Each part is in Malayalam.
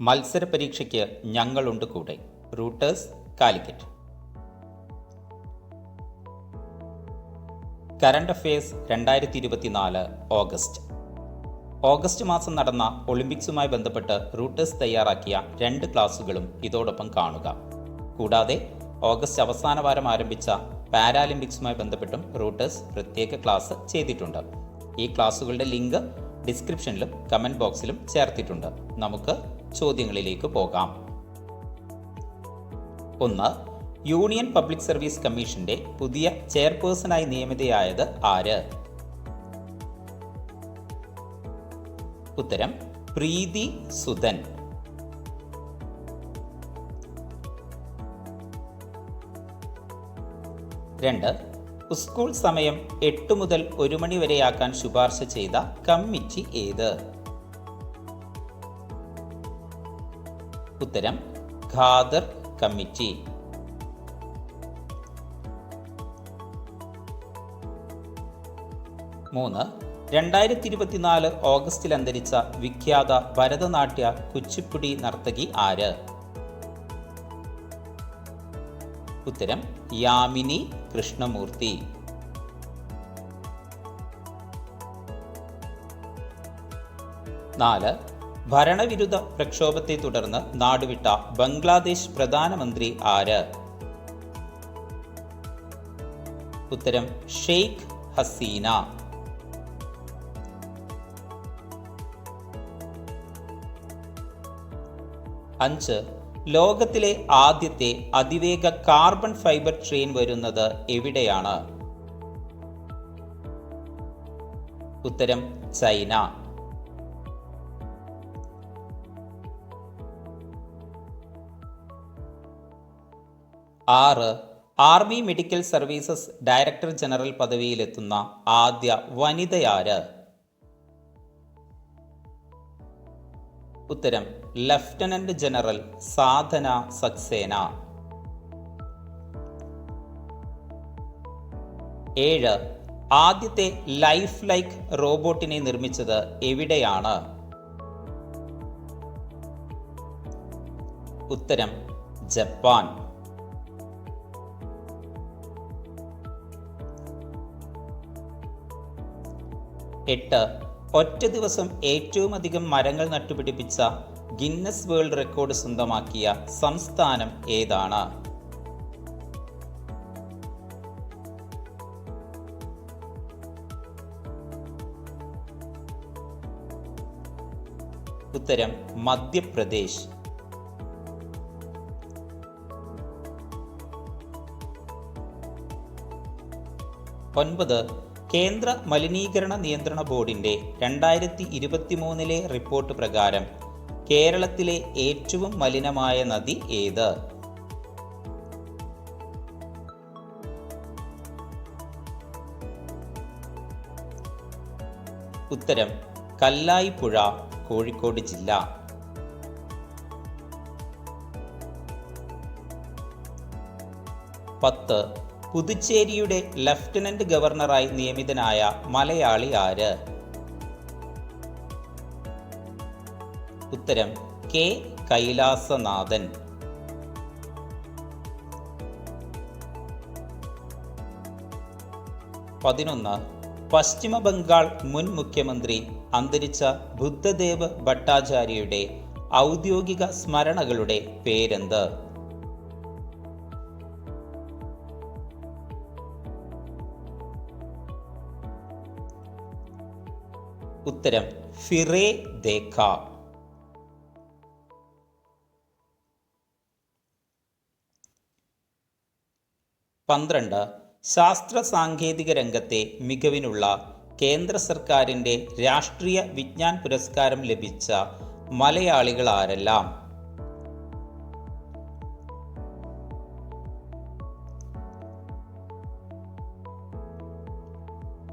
മത്സര പരീക്ഷയ്ക്ക് ഞങ്ങളുണ്ട് കൂടെ. റൂട്ടേഴ്സ് കാലിക്കറ്റ്. കറണ്ട് അഫയേഴ്സ് രണ്ടായിരത്തി ഇരുപത്തിനാല് ഓഗസ്റ്റ്. ഓഗസ്റ്റ് മാസം നടന്ന ഒളിമ്പിക്സുമായി ബന്ധപ്പെട്ട് റൂട്ടേഴ്സ് തയ്യാറാക്കിയ രണ്ട് ക്ലാസുകളും ഇതോടൊപ്പം കാണുക. കൂടാതെ ഓഗസ്റ്റ് അവസാന വാരം ആരംഭിച്ച പാരാലിമ്പിക്സുമായി ബന്ധപ്പെട്ടും റൂട്ടേഴ്സ് പ്രത്യേക ക്ലാസ് ചെയ്തിട്ടുണ്ട്. ഈ ക്ലാസുകളുടെ ലിങ്ക് ഡിസ്ക്രിപ്ഷനിലും കമന്റ് ബോക്സിലും ചേർത്തിട്ടുണ്ട്. നമുക്ക് ചോദ്യങ്ങളിലേക്ക് പോകാം. ഒന്ന് യൂണിയൻ പബ്ലിക് സർവീസ് കമ്മീഷന്റെ പുതിയ ചെയർപേഴ്സണായി നിയമിതയായത് ആര്? ഉത്തരം പ്രീതി സുധൻ. രണ്ട് സ്കൂൾ സമയം എട്ട് മുതൽ ഒരു മണി വരെയാക്കാൻ ശുപാർശ ചെയ്ത കമ്മിറ്റി ഏത്? ഉത്തരം ഖാദർ കമ്മിറ്റി. മൂന്ന് രണ്ടായിരത്തി ഇരുപത്തിനാല് ഓഗസ്റ്റിൽ അന്തരിച്ച വിഖ്യാത ഭരതനാട്യ കുച്ചിപ്പുടി നർത്തകി ആര്? ഉത്തരം യാമിനി കൃഷ്ണമൂർത്തി. നാല് ഭരണവിരുദ്ധ പ്രക്ഷോഭത്തെ തുടർന്ന് നാടുവിട്ട ബംഗ്ലാദേശ് പ്രധാനമന്ത്രി ആര്? ഉത്തരം ഷെയ്ഖ് ഹസീന. അഞ്ച് ലോകത്തിലെ ആദ്യത്തെ അതിവേഗ കാർബൺ ഫൈബർ ട്രെയിൻ വരുന്നത് എവിടെയാണ്? ഉത്തരം ചൈന. ആറ് army medical services director general പദവിയിലെത്തുന്ന ആദ്യ വനിതയാര്? ഉത്തരം ലഫ്റ്റനന്റ് ജനറൽ സാധന സക്സേന. ഏഴ് ആദ്യത്തെ ലൈഫ് ലൈക്ക് റോബോട്ടിനെ നിർമ്മിച്ചത് എവിടെയാണ്? ഉത്തരം ജപ്പാൻ. എട്ട്. ഒറ്റ ദിവസം ഏറ്റവും അധികം മരങ്ങൾ നട്ടുപിടിപ്പിച്ച ഗിന്നസ് വേൾഡ് റെക്കോർഡ് സ്വന്തമാക്കിയ സംസ്ഥാനം ഏതാണ്? ഉത്തരം മധ്യപ്രദേശ്. ഒൻപത്. കേന്ദ്ര മലിനീകരണ നിയന്ത്രണ ബോർഡിന്റെ രണ്ടായിരത്തി ഇരുപത്തിമൂന്നിലെ റിപ്പോർട്ട് പ്രകാരം കേരളത്തിലെ ഏറ്റവും മലിനമായ നദി ഏത്? ഉത്തരം കല്ലായിപ്പുഴ കോഴിക്കോട് ജില്ല. പത്ത് പുതുച്ചേരിയുടെ ലഫ്റ്റനന്റ് ഗവർണറായി നിയമിതനായ മലയാളി ആര്? ഉത്തരം കെ. കൈലാസനാഥൻ. പതിനൊന്ന് പശ്ചിമ ബംഗാൾ മുൻ മുഖ്യമന്ത്രി അന്തരിച്ച ബുദ്ധദേവ് ഭട്ടാചാര്യയുടെ ഔദ്യോഗിക സ്മരണകളുടെ പേരെന്ത്? ഉത്തരം ഫിറേ ദേഖ. പന്ത്രണ്ട് ശാസ്ത്ര സാങ്കേതിക രംഗത്തെ മികവിനുള്ള കേന്ദ്ര സർക്കാരിന്റെ രാഷ്ട്രീയ വിജ്ഞാൻ പുരസ്കാരം ലഭിച്ച മലയാളികൾ ആരെല്ലാം?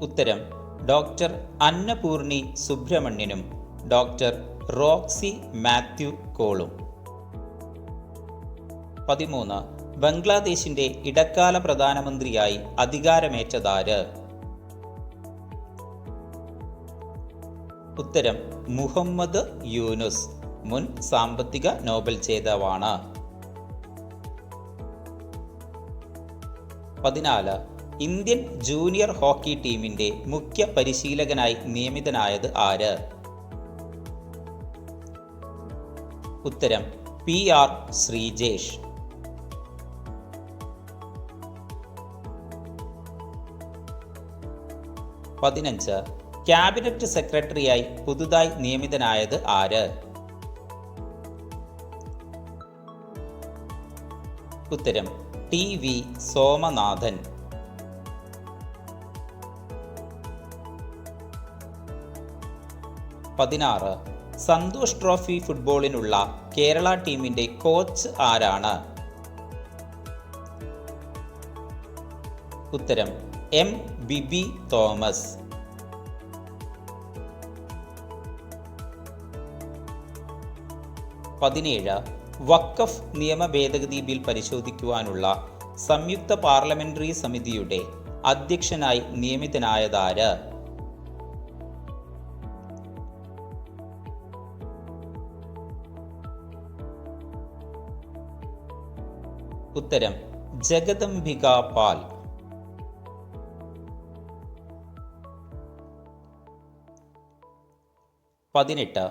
ഉത്തരം ഡോക്ടർ അന്നപൂർണി സുബ്രഹ്മണ്യനും ഡോക്ടർ റോക്സി മാത്യു കോളും. പതിമൂന്ന്. ബംഗ്ലാദേശിന്റെ ഇടക്കാല പ്രധാനമന്ത്രിയായി അധികാരമേറ്റതാര്? ഉത്തരം മുഹമ്മദ് യൂനുസ് മുൻ സാമ്പത്തിക നോബൽ ജേതാവാണ് പതിനാല്. ഇന്ത്യൻ ജൂനിയർ ഹോക്കി ടീമിന്റെ മുഖ്യ പരിശീലകനായി നിയമിതനായത് ആര്? ഉത്തരം പി ആർ ശ്രീജേഷ്. പതിനഞ്ച് ക്യാബിനറ്റ് സെക്രട്ടറിയായി പുതുതായി നിയമിതനായത് ആര്? ഉത്തരം ടി വി സോമനാഥൻ. പതിനാറ്. സന്തോഷ് ട്രോഫി ഫുട്ബോളിനുള്ള കേരള ടീമിന്റെ കോച്ച് ആരാണ്? ഉത്തരം എം. ബിബി തോമസ്. പതിനേഴ്. വക്കഫ് നിയമ ഭേദഗതി ബിൽ പരിശോധിക്കുവാനുള്ള സംയുക്ത പാർലമെന്ററി സമിതിയുടെ അധ്യക്ഷനായി നിയമിതനായതാര്? ഉത്തരം ജഗദംബിക പാൽ. പതിനെട്ട്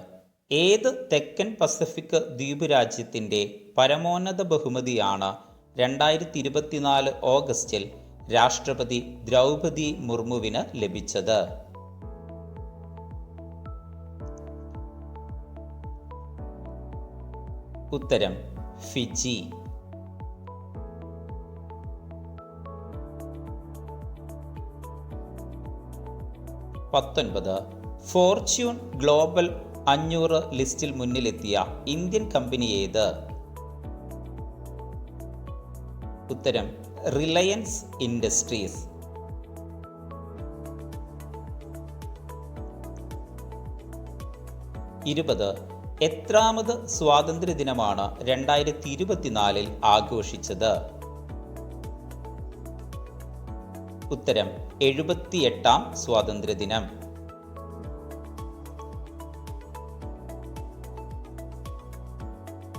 ഏത് തെക്കൻ പസഫിക് ദ്വീപ് രാജ്യത്തിന്റെ പരമോന്നത ബഹുമതിയാണ് രണ്ടായിരത്തി ഇരുപത്തിനാല് ഓഗസ്റ്റിൽ രാഷ്ട്രപതി ദ്രൗപതി മുർമുവിന് ലഭിച്ചത്? ഉത്തരം ഫിജി. പത്തൊൻപത് ഫോർച്യൂൺ ഗ്ലോബൽ അഞ്ഞൂറ് ലിസ്റ്റിൽ മുന്നിലെത്തിയ ഇന്ത്യൻ കമ്പനി ഏത്? ഉത്തരം റിലയൻസ് ഇൻഡസ്ട്രീസ്. ഇരുപത് എത്രാമത് സ്വാതന്ത്ര്യ ദിനമാണ് രണ്ടായിരത്തി ഇരുപത്തിനാലിൽ ആഘോഷിച്ചത്? ഉത്തരം എഴുപത്തിയെട്ടാം സ്വാതന്ത്ര്യദിനം.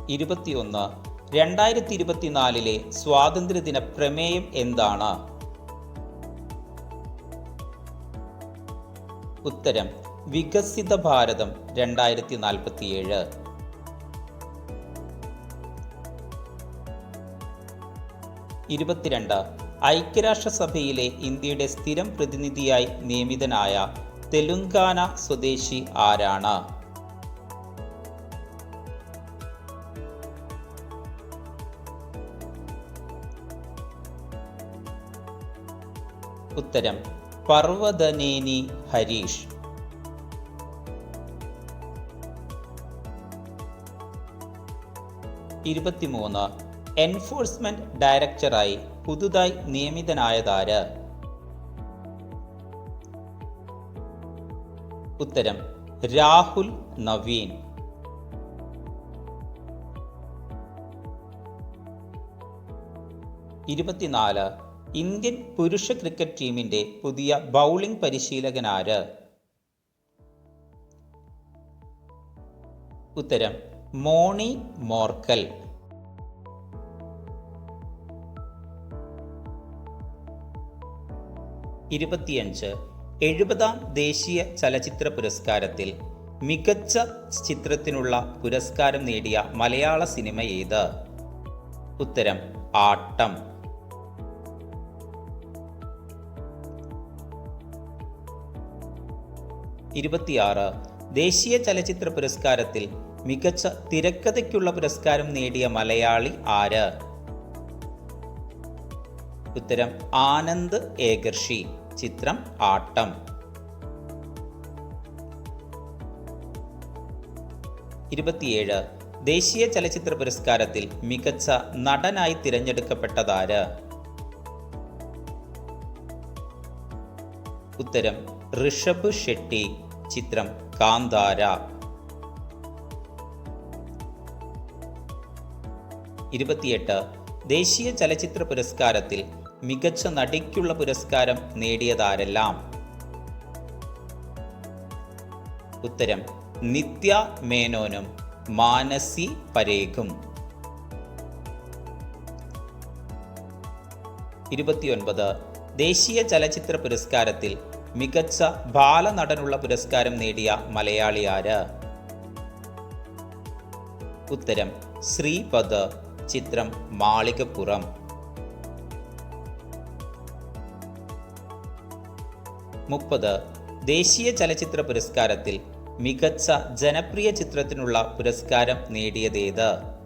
ഇരുപത്തിയൊന്ന് രണ്ടായിരത്തി ഇരുപത്തിനാലിലെ സ്വാതന്ത്ര്യദിന പ്രമേയം എന്താണ്? ഉത്തരം വികസിത ഭാരതം രണ്ടായിരത്തി നാൽപ്പത്തിയേഴ് ഇരുപത്തിരണ്ട് ഐക്യരാഷ്ട്രസഭയിലെ ഇന്ത്യയുടെ സ്ഥിരം പ്രതിനിധിയായി നിയമിതനായ തെലുങ്കാന സ്വദേശി ആരാണ്? ഉത്തരം പർവതനേനി ഹരീഷ്. ഇരുപത്തിമൂന്ന് എൻഫോഴ്സ്മെന്റ് ഡയറക്ടറായി പുതുതായി നിയമിതനായതാര്? ഉത്തരം രാഹുൽ നവീൻ. ഇരുപത്തിനാല് ഇന്ത്യൻ പുരുഷ ക്രിക്കറ്റ് ടീമിന്റെ പുതിയ ബൗളിംഗ് പരിശീലകനാര്? ഉത്തരം മോണി മോർക്കൽ. ഇരുപത്തിയഞ്ച് എഴുപതാം ദേശീയ ചലച്ചിത്ര പുരസ്കാരത്തിൽ മികച്ച ചിത്രത്തിനുള്ള പുരസ്കാരം നേടിയ മലയാള സിനിമ ഏത്? ഉത്തരം ആട്ടം. ഇരുപത്തിയാറ് ദേശീയ ചലച്ചിത്ര പുരസ്കാരത്തിൽ മികച്ച തിരക്കഥയ്ക്കുള്ള പുരസ്കാരം നേടിയ മലയാളി ആര്? ഉത്തരം ആനന്ദ് ഏകർഷി. ചിത്രം ആട്ടം. ഇരുപത്തിയേഴ്. ദേശീയ ചലച്ചിത്ര പുരസ്കാരത്തിൽ മികച്ച നടനായി തിരഞ്ഞെടുക്കപ്പെട്ടതാര്? ഉത്തരം ഋഷഭ് ഷെട്ടി. ചിത്രം കാന്താര. ഇരുപത്തിയെട്ട്. ദേശീയ ചലച്ചിത്ര പുരസ്കാരത്തിൽ മികച്ച നടിക്കുള്ള പുരസ്കാരം നേടിയതാരെല്ലാം? ഉത്തരം നിത്യ മേനോനും മാനസി പരേഖും. ഇരുപത്തിയൊൻപത് ദേശീയ ചലച്ചിത്ര പുരസ്കാരത്തിൽ മികച്ച ബാലനടനുള്ള പുരസ്കാരം നേടിയ മലയാളി ആര്? ഉത്തരം ശ്രീപദ് ചിത്രം മാളികപ്പുറം. മുപ്പത്. ദേശീയ ചലച്ചിത്ര പുരസ്കാരത്തിൽ മികച്ച ജനപ്രിയ ചിത്രത്തിനുള്ള പുരസ്കാരം നേടിയതേത്?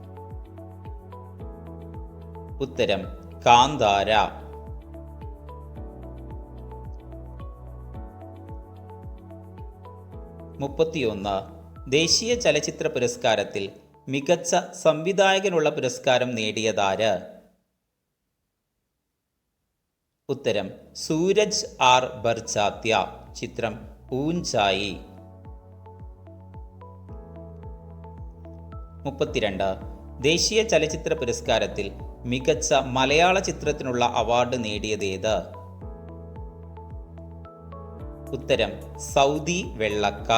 ഉത്തരം കാന്താര. മുപ്പത്തിയൊന്ന്. ദേശീയ ചലച്ചിത്ര പുരസ്കാരത്തിൽ മികച്ച സംവിധായകനുള്ള പുരസ്കാരം നേടിയതാര്? ഉത്തരം സൂരജ് ആർ ബർചാത്യ ചിത്രം ഊഞ്ചായി മുപ്പത്തിരണ്ട് ദേശീയ ചലച്ചിത്ര പുരസ്കാരത്തിൽ മികച്ച മലയാള ചിത്രത്തിനുള്ള അവാർഡ് നേടിയതേത്? ഉത്തരം സൗദി വെള്ളക്ക.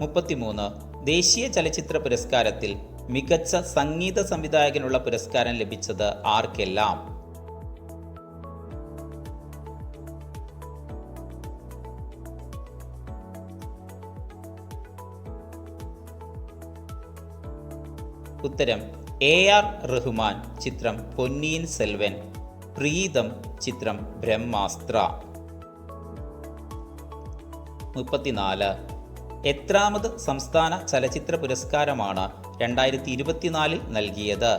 മുപ്പത്തിമൂന്ന് ദേശീയ ചലച്ചിത്ര പുരസ്കാരത്തിൽ മികച്ച സംഗീത സംവിധായകനുള്ള പുരസ്കാരം ലഭിച്ചത് ആർക്കെല്ലാം? ഉത്തരം എ ആർ റഹ്മാൻ ചിത്രം പൊന്നിയിൻ സെൽവൻ പ്രീതം ചിത്രം ബ്രഹ്മാസ്ത്ര. മുപ്പത്തിനാല് എത്രാമത് സംസ്ഥാന ചലച്ചിത്ര പുരസ്കാരമാണ് രണ്ടായിരത്തി ഇരുപത്തിനാലിൽ നൽകിയത്.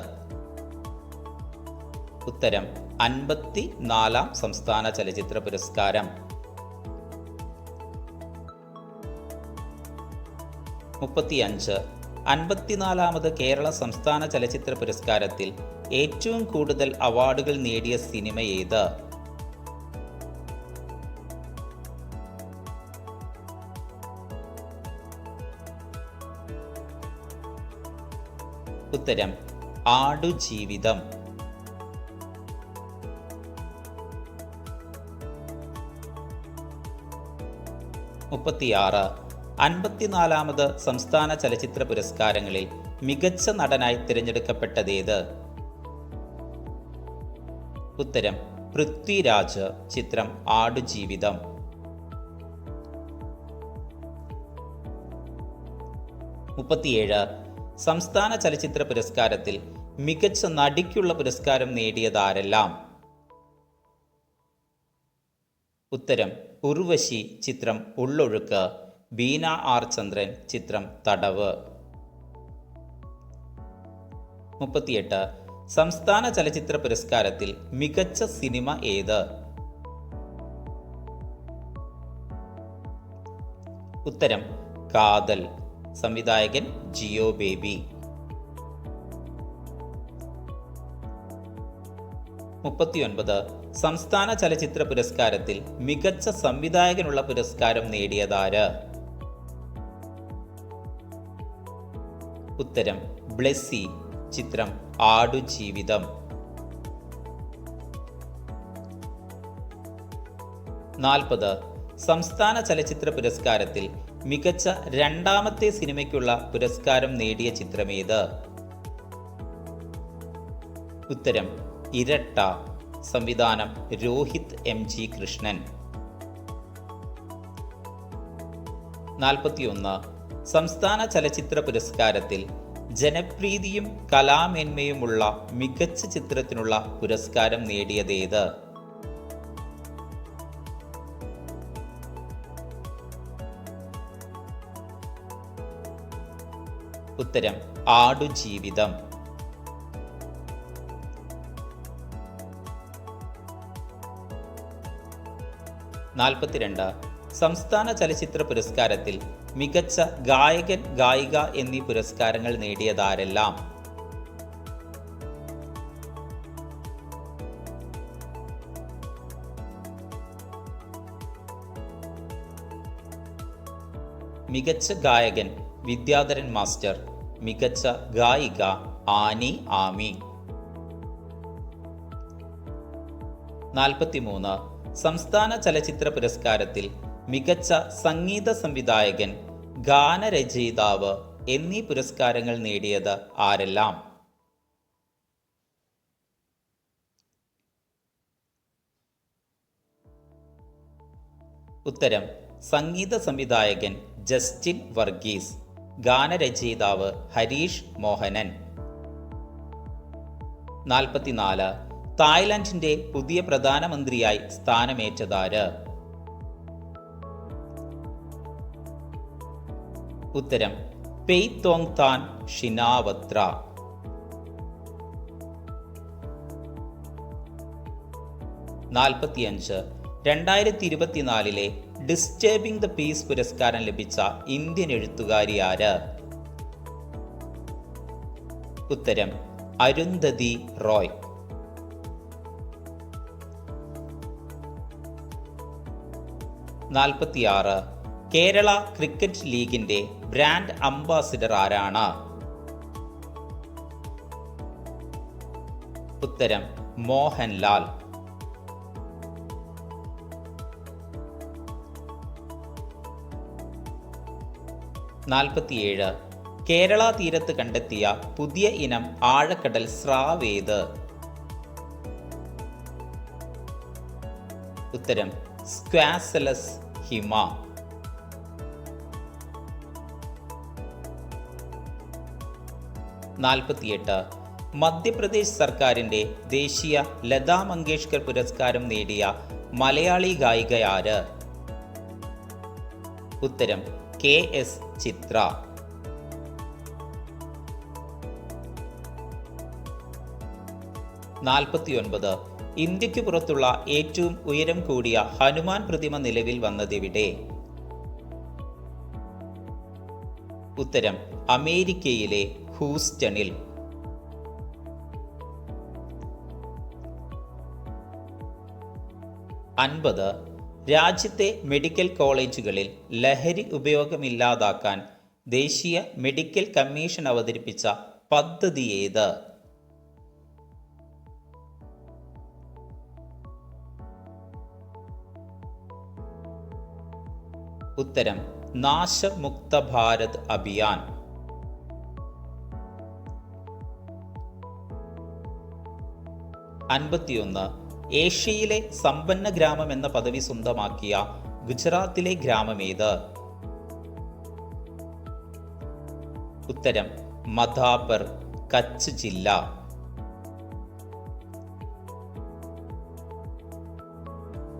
ഉത്തരം അൻപത്തി നാലാം സംസ്ഥാന ചലച്ചിത്ര പുരസ്കാരം. മുപ്പത്തിയഞ്ച് അൻപത്തിനാലാമത് കേരള സംസ്ഥാന ചലച്ചിത്ര പുരസ്കാരത്തിൽ ഏറ്റവും കൂടുതൽ അവാർഡുകൾ നേടിയ സിനിമ ഏത്? ഉത്തരം ആടുജീവിതം. മുപ്പത്തിയാറ് അൻപത്തിനാലാമത് സംസ്ഥാന ചലച്ചിത്ര പുരസ്കാരങ്ങളിൽ മികച്ച നടനായി തിരഞ്ഞെടുക്കപ്പെട്ടതേത്? ഉത്തരം പൃഥ്വിരാജ് ചിത്രം ആടുജീവിതം. മുപ്പത്തിയേഴ് സംസ്ഥാന ചലച്ചിത്ര പുരസ്കാരത്തിൽ മികച്ച നടിക്കുള്ള പുരസ്കാരം നേടിയതാരെല്ലാം? ഉത്തരം ഉർവശി ചിത്രം ഉള്ളൊഴുക്ക് ബീന ആർ ചന്ദ്രൻ ചിത്രം തടവ്. മുപ്പത്തിയെട്ട് സംസ്ഥാന ചലച്ചിത്ര പുരസ്കാരത്തിൽ മികച്ച സിനിമ ഏത്? ഉത്തരം കാതൽ. സംവിധായകൻ ജിയോ ബേബി. മുപ്പത്തിയൊൻപത്. സംസ്ഥാന ചലച്ചിത്ര പുരസ്കാരത്തിൽ മികച്ച സംവിധായകനുള്ള പുരസ്കാരം നേടിയതാര്? ഉത്തരം ബ്ലെസ്സി. ചിത്രം ആടുജീവിതം. നാൽപ്പത്. സംസ്ഥാന ചലച്ചിത്ര പുരസ്കാരത്തിൽ മികച്ച രണ്ടാമത്തെ സിനിമയ്ക്കുള്ള പുരസ്കാരം നേടിയ ചിത്രമേത്? ഉത്തരം ഇരട്ട. സംവിധാനം രോഹിത് എം ജി കൃഷ്ണൻ. നാൽപ്പത്തിയൊന്ന്. സംസ്ഥാന ചലച്ചിത്ര പുരസ്കാരത്തിൽ ജനപ്രീതിയും കലാമേന്മയുമുള്ള മികച്ച ചിത്രത്തിനുള്ള പുരസ്കാരം നേടിയതേത്? ഉത്തരം ആടുജീവിതം നാൽപ്പത്തിരണ്ട് സംസ്ഥാന ചലച്ചിത്ര പുരസ്കാരത്തിൽ മികച്ച ഗായകൻ ഗായിക എന്നീ പുരസ്കാരങ്ങൾ നേടിയതാരെല്ലാം? മികച്ച ഗായകൻ വിദ്യാധരൻ മാസ്റ്റർ മികച്ച ഗായിക ആനി ആമി നാൽപ്പത്തിമൂന്ന്. സംസ്ഥാന ചലച്ചിത്ര പുരസ്കാരത്തിൽ മികച്ച സംഗീത സംവിധായകൻ ഗാനരചയിതാവ് എന്നീ പുരസ്കാരങ്ങൾ നേടിയത് ആരെല്ലാം? ഉത്തരം സംഗീത സംവിധായകൻ ജസ്റ്റിൻ വർഗീസ്. ഗാനരചയിതാവ് ഹരീഷ് മോഹനൻ. നാൽപ്പത്തിനാല്. തായ്ലാൻഡിന്റെ പുതിയ പ്രധാനമന്ത്രിയായി സ്ഥാനമേറ്റതാര്? ഉത്തരം പെയ് തോങ് താൻ ഷിനാവത്ര. നാൽപ്പത്തിയഞ്ച്. രണ്ടായിരത്തി ഇരുപത്തിനാലിലെ ഡിസ്റ്റർബിംഗ് ദ പീസ് പുരസ്കാരം ലഭിച്ച ഇന്ത്യൻ എഴുത്തുകാരി ആര്? ഉത്തരം അരുന്ധതി റോയ്. നാൽപ്പത്തിയാറ് കേരള ക്രിക്കറ്റ് ലീഗിന്റെ ബ്രാൻഡ് അംബാസിഡർ ആരാണ്? ഉത്തരം മോഹൻലാൽ. നാൽപ്പത്തിയേഴ്. കേരള തീരത്ത് കണ്ടെത്തിയ പുതിയ ഇനം ആഴക്കടൽ സ്രാവേത്. ഉത്തരം സ്ക്വാസലസ് ഹിമ. നാൽപ്പത്തിയെട്ട്. മധ്യപ്രദേശ് സർക്കാരിന്റെ ദേശീയ ലതാ മങ്കേഷ്കർ പുരസ്കാരം നേടിയ മലയാളി ഗായികയാര് ഉത്തരം കെ എസ് ചിത്ര. നാൽപ്പത്തിയൊൻപത്. ഇന്ത്യയ്ക്ക് പുറത്തുള്ള ഏറ്റവും ഉയരം കൂടിയ ഹനുമാൻ പ്രതിമ നിലവിൽ വന്നതെവിടെ ഉത്തരം അമേരിക്കയിലെ ഹൂസ്റ്റണിൽ. അൻപത്. രാജ്യത്തെ മെഡിക്കൽ കോളേജുകളിൽ ലഹരി ഉപയോഗമില്ലാതാക്കാൻ ദേശീയ മെഡിക്കൽ കമ്മീഷൻ അവതരിപ്പിച്ച പദ്ധതി ഏത്? ഉത്തരം നാശമുക്ത ഭാരത് അഭിയാൻ. അൻപത്തിയൊന്ന് ഏഷ്യയിലെ സമ്പന്ന ഗ്രാമം എന്ന പദവി സ്വന്തമാക്കിയ ഗുജറാത്തിലെ ഗ്രാമമേത് ഉത്തരം മധാപർ കച്ച് ജില്ല.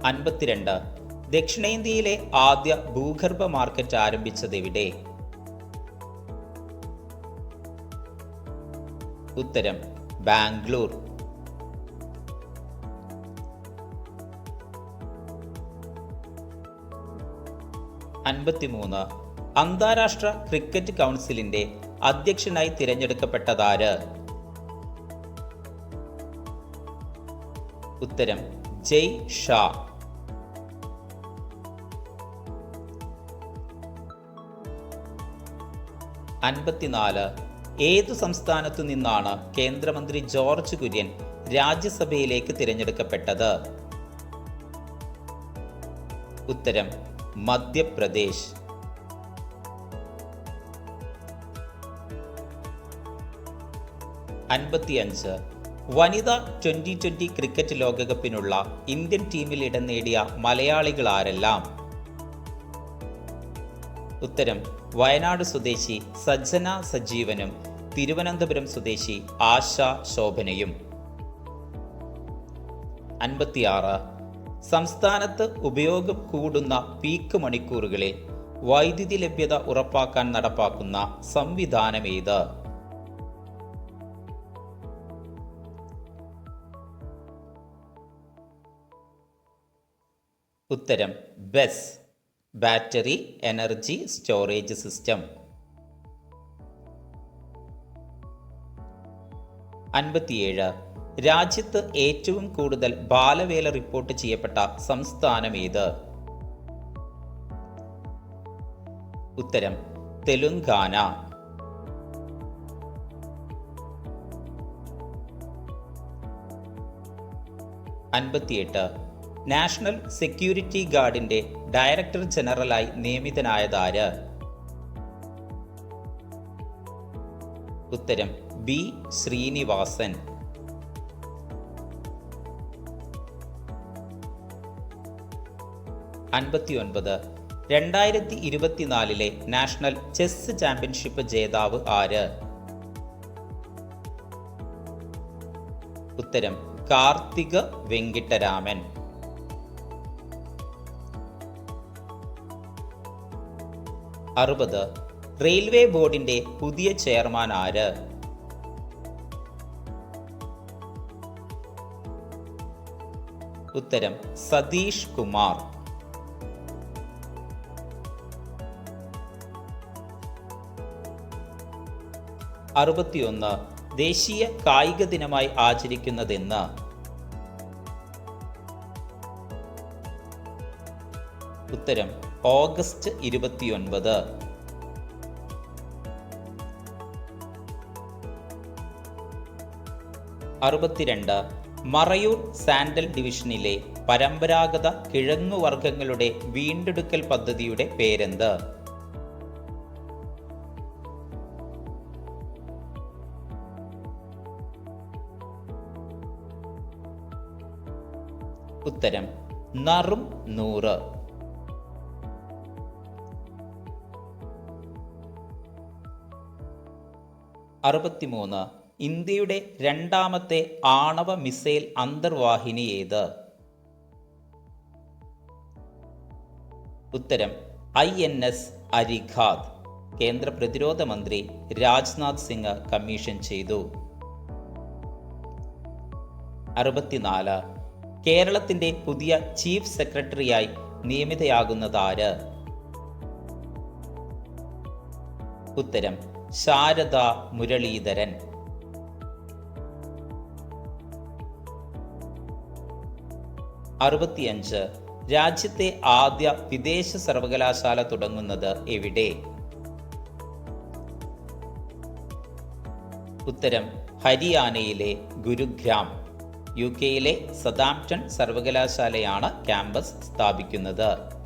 അൻപത്തിരണ്ട് ദക്ഷിണേന്ത്യയിലെ ആദ്യ ഭൂഗർഭ മാർക്കറ്റ് ആരംഭിച്ചത് എവിടെ? ഉത്തരം ബാംഗ്ലൂർ. അൻപത്തിമൂന്ന്. അന്താരാഷ്ട്ര ക്രിക്കറ്റ് കൗൺസിലിന്റെ അധ്യക്ഷനായി തിരഞ്ഞെടുക്കപ്പെട്ടതാര്? ഉത്തരം ജയ് ഷാ. അൻപത്തിനാല്. ഏതു സംസ്ഥാനത്തു നിന്നാണ് കേന്ദ്രമന്ത്രി ജോർജ് കുര്യൻ രാജ്യസഭയിലേക്ക് തിരഞ്ഞെടുക്കപ്പെട്ടത്? ഉത്തരം മധ്യപ്രദേശ്. അൻപത്തിയഞ്ച്. വനിതാ ട്വന്റി ട്വന്റി ക്രിക്കറ്റ് ലോകകപ്പിനുള്ള ഇന്ത്യൻ ടീമിൽ ഇടം നേടിയ മലയാളികൾ ആരെല്ലാം? ഉത്തരം വയനാട് സ്വദേശി സജ്ജന സജീവനും തിരുവനന്തപുരം സ്വദേശി ആശ ശോഭനയും. അൻപത്തിയാറ്. സംസ്ഥാനത്ത് ഉപയോഗം കൂടുന്ന പീക്ക് മണിക്കൂറുകളിൽ വൈദ്യുതി ലഭ്യത ഉറപ്പാക്കാൻ നടപ്പാക്കുന്ന സംവിധാനമേത്? ഉത്തരം BESS battery energy storage system. അൻപത്തിയേഴ് രാജ്യത്ത് ഏറ്റവും കൂടുതൽ ബാലവേല റിപ്പോർട്ട് ചെയ്യപ്പെട്ട സംസ്ഥാനം ഏത് ഉത്തരം തെലുങ്കാന. അൻപത്തിയെട്ട്. നാഷണൽ സെക്യൂരിറ്റി ഗാർഡിന്റെ ഡയറക്ടർ ജനറലായി നിയമിതനായതാര്? ഉത്തരം ബി ശ്രീനിവാസൻ. അൻപത്തിയൊൻപത്. രണ്ടായിരത്തി ഇരുപത്തിനാലിലെ നാഷണൽ ചെസ് ചാമ്പ്യൻഷിപ്പ് ജേതാവ് ആര്? ഉത്തരം കാർത്തിക വെങ്കിട്ടരാമൻ. അറുപത് റെയിൽവേ ബോർഡിന്റെ പുതിയ ചെയർമാൻ ആര്? ഉത്തരം സതീഷ് കുമാർ. അറുപത്തിയൊന്ന് ദേശീയ കായിക ദിനമായി ആചരിക്കുന്നതെന്ന്. ഉത്തരം ഓഗസ്റ്റ് ഇരുപത്തിയൊൻപത്. അറുപത്തിരണ്ട് മറയൂർ സാൻഡൽ ഡിവിഷനിലെ പരമ്പരാഗത കിഴങ്ങുവർഗങ്ങളുടെ വീണ്ടെടുക്കൽ പദ്ധതിയുടെ പേരെന്ത്? ഉത്തരം നറും നൂറ്. അറുപത്തിമൂന്ന്. ഇന്ത്യയുടെ രണ്ടാമത്തെ ആണവ മിസൈൽ അന്തർവാഹിനി ഏത്? ഉത്തരം ഐ എൻ എസ് അരിഘാദ് കേന്ദ്ര പ്രതിരോധ മന്ത്രി രാജ്നാഥ് സിംഗ് കമ്മീഷൻ ചെയ്തു. അറുപത്തിനാല്. കേരളത്തിന്റെ പുതിയ ചീഫ് സെക്രട്ടറിയായി നിയമിതയാകുന്നതാര്? ഉത്തരം ശാരദ മുരളീധരൻ. അറുപത്തിയഞ്ച് രാജ്യത്തെ ആദ്യ വിദേശ സർവകലാശാല തുടങ്ങുന്നത് എവിടെ? ഉത്തരം ഹരിയാനയിലെ ഗുരുഗ്രാം. യു കെയിലെ സദാംപ്റ്റൺ സർവകലാശാലയാണ് ക്യാമ്പസ് സ്ഥാപിക്കുന്നത്.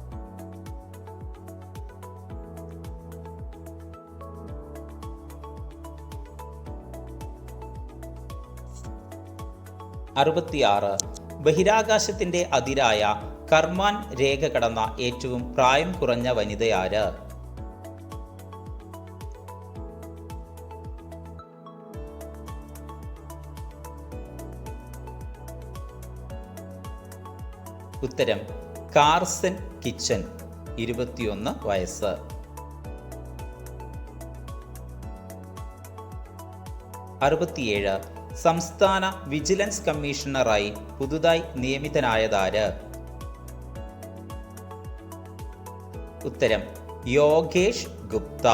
അറുപത്തിയാറ്. ബഹിരാകാശത്തിന്റെ അതിരായ കർമാൻ രേഖ കടന്ന ഏറ്റവും പ്രായം കുറഞ്ഞ വനിതയാര്? ഉത്തരം കാർസൻ കിച്ചൻ ഇരുപത്തിയൊന്ന് വയസ്സ്. അറുപത്തിയേഴ് സംസ്ഥാന വിജിലൻസ് കമ്മീഷണറായി പുതുതായി നിയമിതനായതാര്? ഉത്തരം യോഗേഷ് ഗുപ്ത.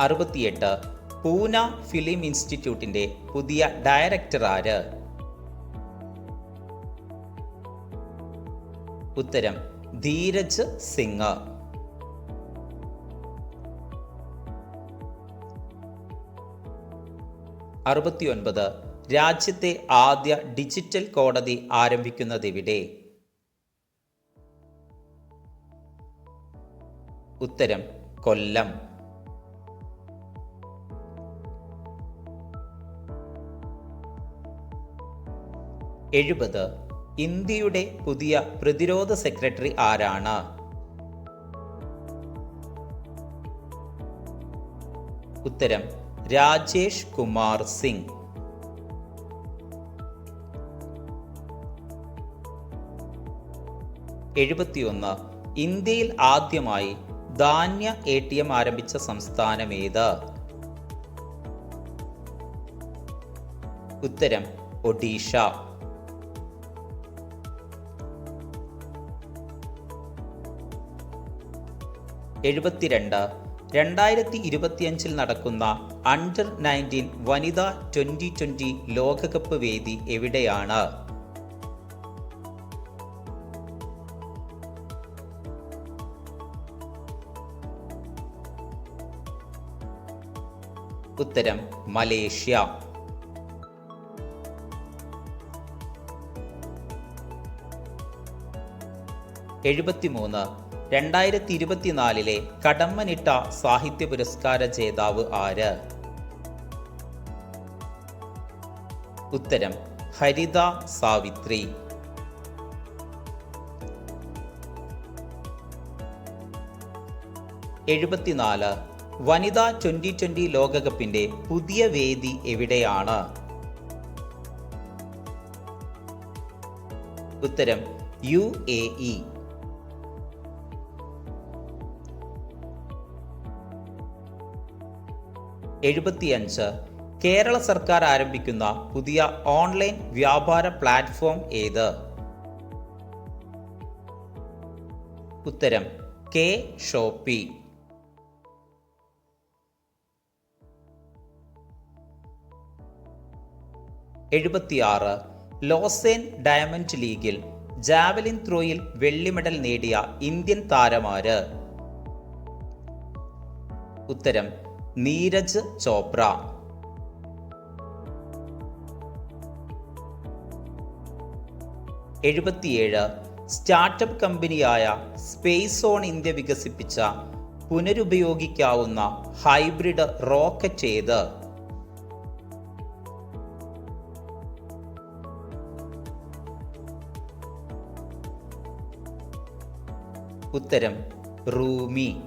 അറുപത്തിയെട്ട് പൂന ഫിലിം ഇൻസ്റ്റിറ്റ്യൂട്ടിന്റെ പുതിയ ഡയറക്ടർ ആര്? ഉത്തരം ധീരജ് സിംഗ്. അറുപത്തിയൊൻപത് രാജ്യത്തെ ആദ്യ ഡിജിറ്റൽ കോടതി ആരംഭിക്കുന്നത് എവിടെ? ഉത്തരം കൊല്ലം. എഴുപത്. ഇന്ത്യയുടെ പുതിയ പ്രതിരോധ സെക്രട്ടറി ആരാണ്? ഉത്തരം രാജേഷ് കുമാർ സിംഗ്. എഴുപത്തിയൊന്ന്. ഇന്ത്യയിൽ ആദ്യമായി ധാന്യ എ ടി എം ആരംഭിച്ച സംസ്ഥാനം ഏത്? ഉത്തരം ഒഡീഷ. എഴുപത്തിരണ്ട്. രണ്ടായിരത്തി ഇരുപത്തിയഞ്ചിൽ നടക്കുന്ന അണ്ടർ നയന്റീൻ വനിതാ ട്വന്റി ട്വന്റി ലോകകപ്പ് വേദി എവിടെയാണ്? ഉത്തരം മലേഷ്യ. എഴുപത്തിമൂന്ന്. രണ്ടായിരത്തി ഇരുപത്തിനാലിലെ കടമ്മനിട്ട സാഹിത്യ പുരസ്കാര ജേതാവ് ആര്? ഉത്തരം ഹരിത സാവിത്രി. എഴുപത്തിനാല് വനിതാ ട്വന്റി ട്വന്റി ലോകകപ്പിന്റെ പുതിയ വേദി എവിടെയാണ്? ഉത്തരം യു എ ഇ. എഴുപത്തിയഞ്ച് കേരള സർക്കാർ ആരംഭിക്കുന്ന പുതിയ ഓൺലൈൻ വ്യാപാര പ്ലാറ്റ്ഫോം ഏത്? ഉത്തരം കെ ഷോപ്പി. എഴുപത്തിയാറ് ലോസേൻ ഡയമണ്ട് ലീഗിൽ ജാവലിൻ ത്രോയിൽ വെള്ളി മെഡൽ നേടിയ ഇന്ത്യൻ താരമാര്? ഉത്തരം നീരജ് ചോപ്ര. എഴുപത്തിയേഴ് സ്റ്റാർട്ടപ്പ് കമ്പനിയായ സ്പേസ് ഓൺ ഇന്ത്യ വികസിപ്പിച്ച പുനരുപയോഗിക്കാവുന്ന ഹൈബ്രിഡ് റോക്കറ്റ് ഏത്? ഉത്തരം റൂമി.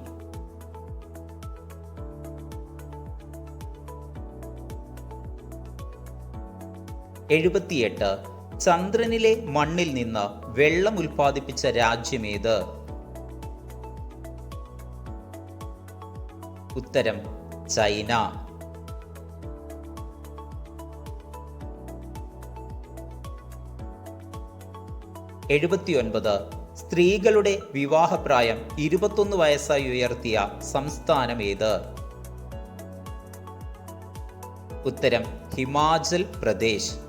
എഴുപത്തിയെട്ട് ചന്ദ്രനിലെ മണ്ണിൽ നിന്ന് വെള്ളം ഉൽപ്പാദിപ്പിച്ച രാജ്യമേത്? ഉത്തരം ചൈന. എഴുപത്തിയൊൻപത് സ്ത്രീകളുടെ വിവാഹപ്രായം ഇരുപത്തൊന്ന് വയസ്സായി ഉയർത്തിയ സംസ്ഥാനം ഏത്? ഉത്തരം ഹിമാചൽ പ്രദേശ്.